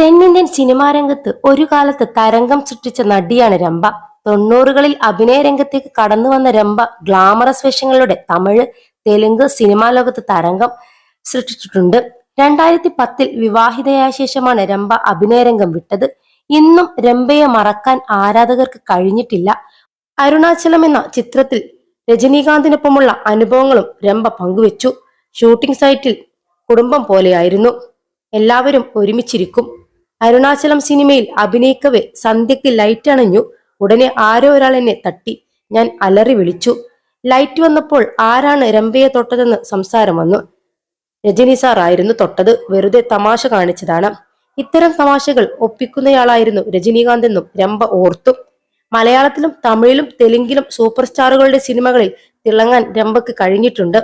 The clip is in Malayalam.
തെന്നിന്ത്യൻ സിനിമാ രംഗത്ത് ഒരു കാലത്ത് തരംഗം സൃഷ്ടിച്ച നടിയാണ് രംഭ. തൊണ്ണൂറുകളിൽ അഭിനയ രംഗത്തേക്ക് കടന്നു വന്ന രംഭ ഗ്ലാമറസ് വേഷങ്ങളുടെ തമിഴ് തെലുങ്ക് സിനിമാ ലോകത്ത് തരംഗം സൃഷ്ടിച്ചിട്ടുണ്ട്. രണ്ടായിരത്തി പത്തിൽ വിവാഹിതയായ ശേഷമാണ് രംഭ അഭിനയ രംഗം വിട്ടത്. ഇന്നും രംഭയെ മറക്കാൻ ആരാധകർക്ക് കഴിഞ്ഞിട്ടില്ല. അരുണാചലം എന്ന ചിത്രത്തിൽ രജനീകാന്തിനൊപ്പമുള്ള അനുഭവങ്ങളും രംഭ പങ്കുവച്ചു. ഷൂട്ടിംഗ് സൈറ്റിൽ കുടുംബം പോലെയായിരുന്നു. എല്ലാവരും ഒരുമിച്ചിരിക്കും. അരുണാചലം സിനിമയിൽ അഭിനയിക്കവേ സന്ധ്യക്ക് ലൈറ്റ് അണഞ്ഞു. ഉടനെ ആരോ ഒരാൾ എന്നെ തട്ടി. ഞാൻ അലറി വിളിച്ചു. ലൈറ്റ് വന്നപ്പോൾ ആരാണ് രംഭയെ തൊട്ടതെന്ന് സംസാരം വന്നു. രജനി സാർ ആയിരുന്നു തൊട്ടത്. വെറുതെ തമാശ കാണിച്ചതാണ്. ഇത്തരം തമാശകൾ ഒപ്പിക്കുന്നയാളായിരുന്നു രജനീകാന്ത് എന്നും രംഭ ഓർത്തു. മലയാളത്തിലും തമിഴിലും തെലുങ്കിലും സൂപ്പർ സ്റ്റാറുകളുടെ സിനിമകളിൽ തിളങ്ങാൻ രംഭക്ക് കഴിഞ്ഞിട്ടുണ്ട്.